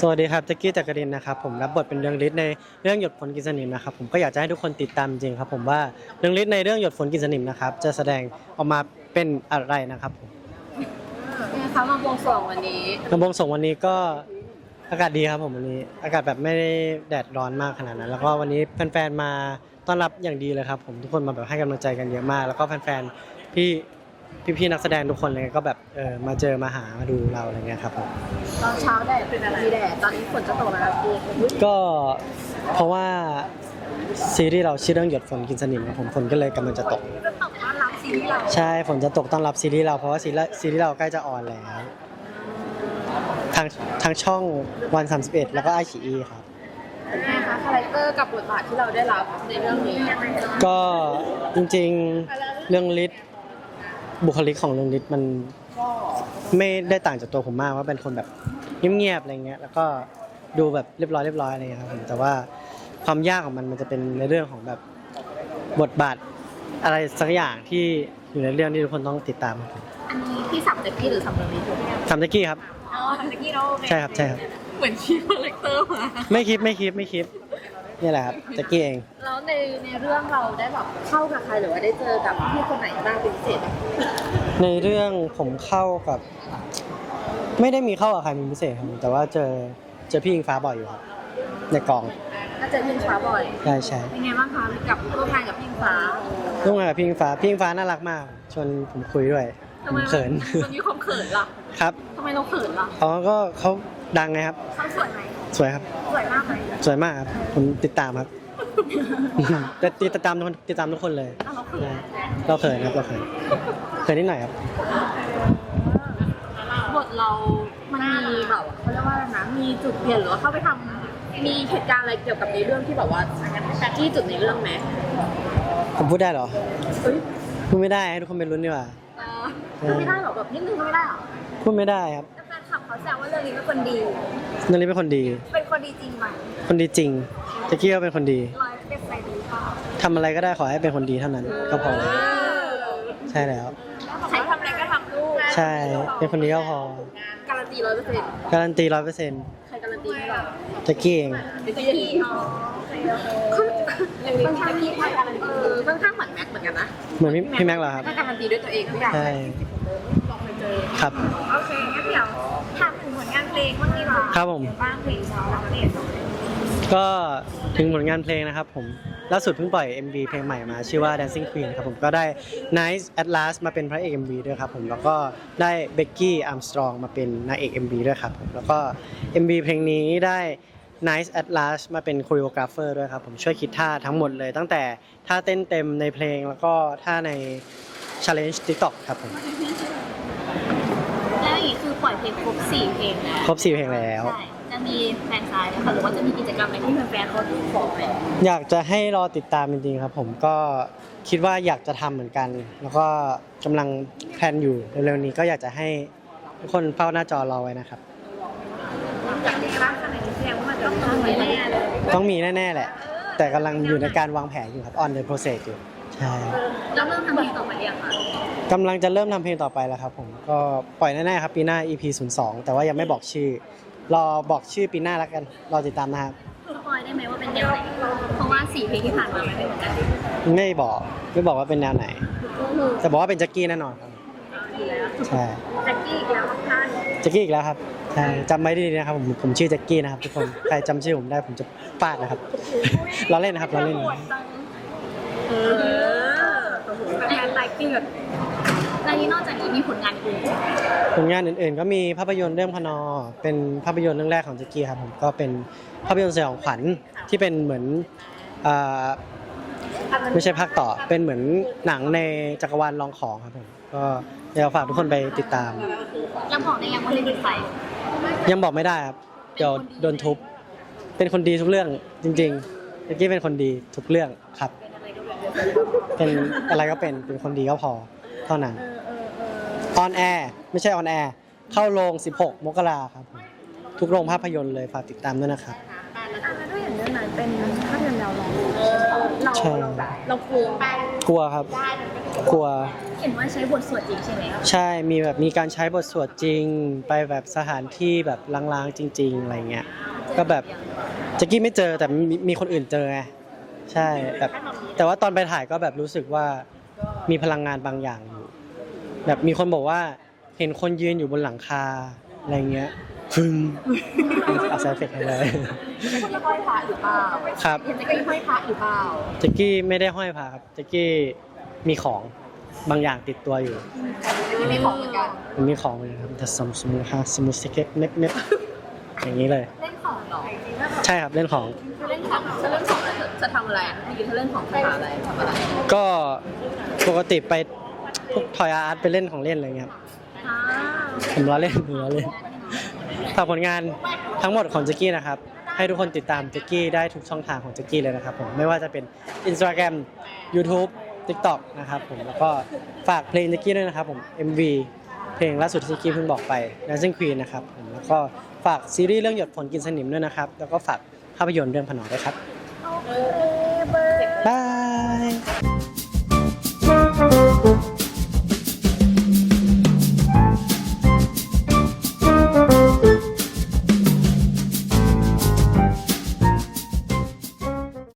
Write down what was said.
สวัสดีครับแจ็กกี้จักรินนะครับผมรับบทเป็นเรื่องฤทธิ์ในเรื่องหยดฝนกินสนิมนะครับผมก็อยากจะให้ทุกคนติดตามจริงครับผมว่าเรื่องฤทธิ์ในเรื่องหยดฝนกินสนิมนะครับจะแสดงออกมาเป็นอะไรนะครับผมเป็นไงคะมาบวงสรวงวันนี้กระบวงส่งวันนี้ก็อากาศดีครับผมวันนี้ อากาศแบบไม่ได้แดดร้อนมากขนาดนั้น แล้วก็วันนี้แฟนๆมาต้อนรับอย่างดีเลยครับผมทุกคนมาแบบให้กำลังใจกันเยอะมาก แล้วก็แฟนๆพี่ พี่ๆนักแสดงทุกคนเลยก็แบบเออมาเจอมาหามาดูเราอะไรเงี้ยครับผมตอนเช้าแดดเป็นอะไรมีแดดตอนนี้ฝนจะตกแล้วนะพี่ก็เพราะว่าซีรีส์เราชื่อเรื่องหยดฝนกินสนิมครับผมฝนก็เลยกำลังจะตก จะตกต้อนรับซีรีส์เราใช่ฝนจะตกต้อนรับซีรีส์เราเพราะว่าซีรีส์ซีรีส์เราใกล้จะออนแล้วทางทางช่องวันสามสิบเอ็ดแล้วก็ไอชีอีครับเป็นไงคะคาแรคเตอร์กับบทบาทที่เราได้รับในเรื่องนี้ก็จริงๆเรื่องฤทธิ์ บุคลิกของเรื่องฤทธิ์มันไม่ได้ต่างจากตัวผมมากว่าเป็นคนแบบเงียบๆอะไรเงี้ยแล้วก็ดูแบบเรียบร้อยเรียบร้อยอะไรเงี้ยครับผมแต่ว่าความยากของมันมันจะเป็นในเรื่องของแบบบทบาทอะไรสักอย่างที่อยู่ในเรื่องที่ทุกคนต้องติดตามครับผมอันนี้พี่สับเจ็กกี้หรือสับเรื่องนี้ทำตะกี้ครับ อ๋อเจ็กกี้เราใช่ครับใช่ครับ เหมือนชีคาแรคเตอร์มา ไม่คิดไม่คิดไม่คิด นี่แหละครับตะกี้เอง แล้วในในเรื่องเราได้แบบเข้ากับใครหรือว่าได้เจอกับพี่คนไหนบ้างเป็นพิเศษบ้างในเรื่องผมเข้ากับ ไม่ได้มีเข้ากับใครเป็นพิเศษครับแต่ว่าเจอเจอพี่อิงฟ้าบ่อยอยู่ครับในกองก็เจอพี่ฟ้าบ่อย ใช่ใช่เป็นไงบ้างคะกับร่วมงานกับพี่ฟ้าร่วมงานกับพี่อิงฟ้าพี่อิงฟ้าน่ารักมาก ชวนผมคุยด้วยผมเขินตอนนี้ความเขินล่ะครับทำไมเราเขินล่ะอ๋อก็เขาดังไงครับเขาสวยไหมสวยครับ สวยมากไหมสวยมากครับผมติดตามครับ แต่ติดตามทุกคนติดตามทุกคนเลยอ้าวเราเขินใช่เราเขินครับเราเขินเขินนิดหน่อยครับ บทเรามันมีแบบว่าเขาเรียกว่าอะไรนะ มีจุดเปลี่ยนหรือว่าเข้าไปทำมีเหตุการณ์อะไรเกี่ยวกับในเรื่องที่แบบว่าที่จุดในเรื่องไหมผมพูดได้เหรอ เฮ้ยพูดไม่ได้ให้ทุกคนไปลุ้นดีกว่าเออพูดไม่ได้หรอแบบนิดนึงก็ไม่ได้หรอพูดไม่ได้ครับแต่แฟนคลับ เขาแซวว่าเรื่องนี้เป็นคนดีนันนี้เป็นคนดี เป็นคนดีจริงไหมคนดีจริงตะกี้ก็เป็นคนดีร้อยเป็นใจดีค่ะทำอะไรก็ได้ขอให้เป็นคนดีเท่านั้น ก็พอแล้วใช่แล้วใครทำอะไรก็ทำลูกใช่ เป็นคนดีก็พอการันตีร้อยเปอร์เซ็นต์การันตีร้อยเปอร์เซ็นต์ใครการันตีให้เราตะกี้เองเป็นที่อ๋อค่อนข้างที่ให้การันตีเออค่อนข้างเหมือนแม็กเหมือนกันนะเหมือนพี่พี่แม็กซ์เหรอครับ ถ้าการันตีด้วยตัวเองทุกอย่าง ใช่ ครับ โอเคงั้นเดี๋ยวถามถึงผลงานเพลงบ้างดีกว่าครับผม บ้างเพลงเราแล้วเนี่ยก็ถึงผลงานเพลงนะครับผมล่าสุดเพิ่งปล่อย MV เพลงใหม่มา ชื่อว่า Dancing Queen ครับผมก็ได้ Nice at Last มาเป็นพระเอก MV ด้วยครับผมแล้วก็ได้ Becky Armstrong มาเป็นนางเอก MV ด้วยครับผมแล้วก็ MV เพลงนี้ได้ Nice at Last มาเป็นโค r ร o โ r กราฟเฟอร์ด้วยครับผมช่วยคิดท่าทั้งหมดเลย ตั้งแต่ท่าเต้นเต็มในเพลงแล้วก็ท่าใน Challenge TikTok ครับผม แล้วอย่างนี้คือปล่อยเพลงครบ4เพลงแล้วครบ4เพลงแล้ว ใช่จะมีแฟนซายนะคะหรือว่าจะมีกิจกรรมอะไรที่แฟนๆเขาดูขอไหมอยากจะให้รอติดตามจริงๆครับ ผมก็คิดว่าอยากจะทำเหมือนกัน แล้วก็กำลังแพลนอยู่เร็วๆนี้ก็อยากจะให้ทุกคนเฝ้าหน้าจอรอไว้นะครับ จากนี้บ้างขนาดนี้แสดงว่ามันต้องต้องมีแน่เลยต้องมีแน่ๆแหละ แต่กำลังอยู่ในการวางแผนอยู่ครับ on the process อยู่ ใช่แล้วเริ่มทำเพลงต่อไปยังคะกำลังจะเริ่มทำเพลงต่อไปแล้วครับผมก็ปล่อยแน่ๆครับปีหน้า EP 02แต่ว่ายังไม่บอกชื่อ รอบอกชื่อปีหน้าแล้วกันรอติดตามนะครับสปอยได้ไหมว่าเป็นแนวไหนเพราะว่า4เพลงที่ผ่านมามันไม่เหมือนกันไม่บอกไม่บอกว่าเป็นแนวไหนแต่บอกว่าเป็นแจ็คกี้แน่นอนครับใช่แจ็คกี้อีกแล้วท่านแจ็คกี้อีกแล้วครับใช่จำไว้ดีๆนะครับผมผมชื่อแจ็คกี้นะครับทุกคนใครจำชื่อผมได้ผมจะฟาดนะครับเราเล่นนะครับเราเล่นเออ แอนไลกิ้งแบบแล้วนี้นอกจากนี้มีผลงานอื่นผลงานอื่นๆ ก็มีภาพยนตร์เรื่องพนอ เป็นภาพยนตร์เรื่องแรกของจ็คกี้ครับผมก็เป็นภาพยนตร์สยองขวัญที่เป็นเหมือนอ่าไม่ใช่ภาคต่อเป็นเหมือนหนังในจักรวาลลองของครับผมก็อยากฝากทุกคนไปติดตาม ยังบอกได้ยังว่าเล่นเป็นใครยังบอกไม่ได้ครับเดี๋ยวโดนทุบ เป็นคนดีทุกเรื่องจริงๆแจ็คกี้เป็นคนดีทุกเรื่องครับ เป็นอะไรก็เป็นเป็นคนดีก็พอเท่านั้นออนแอร์ไม่ใช่ออนแอร์เข้าโรง 16 มกราครับผมทุกโรงภาพยนตร์เลยฝากติดตามด้วยนะครับแล้วด้วยอย่างเรื่องนั้นเป็นภาพยนตร์แนวร้องเราใช่ เราแบบเรากลัวกลัวครับ กลัวห็นว่าใช้บทสวดจริงใช่ไหมใช่ มีแบบมีการใช้บทสวดจริง ไปแบบสถานที่แบบลางๆจริง ๆ อะไรเงี้ย ก็แบบแจ็กกี้ไม่เจอแต่มีมีคนอื่นเจอไง ใช่แบบ แต่ว่าตอนไปถ่ายก็แบบรู้สึกว่ามีพลังงานบางอย่างอยู่แบบมีคนบอกว่าเห็นคนยืนอยู่บนหลังคาอะไรเงี้ยฟึมเอาไซเฟกอะไรคุณจะห้อยพระหรือเปล่าครับเห็นจะกี้ห้อยพระหรือเปล่าแจ็กกี้ไม่ได้ห้อยพาครับแจ็กกี้มีของบางอย่างติดตัวอยู่ที่มีของเหมือนกันมันมีของเลยนะครับแต่สมสมมุติฮะสมมุติสเก็ตเน็ตเน็ตอย่างนี้เลย เล่นของเหรอใช่ครับเล่นของเธอเล่นของเธอเล่นของอะไร จะทำอะไรเมื่อกี้เธอเล่นของคาถาอะไรทำอะไรก็ปกติไปพวกทอยอาร์ตไปเล่นของเล่นอะไรเงี้ยครับอ่าผมล้อเล่นผมล้อเล่นฝากผลงานทั้งหมดของแจ็กกี้นะครับ ให้ทุกคนติดตามแจ็กกี้ได้ทุกช่องทางของแจ็กกี้เลยนะครับผมไม่ว่าจะเป็น Instagram YouTube TikTok นะครับผมแล้วก็ฝากเพลงแจ็กกี้ด้วยนะครับผม MV เพลงล่าสุดที่แจ็กกี้เพิ่งบอกไป Dancing Queen นะครับผมแล้วก็ฝากซีรีส์เรื่องหยดฝนกินสนิมด้วยนะครับแล้วก็ฝากภาพยนตร์เรื่องผนอด้วยครับ โอ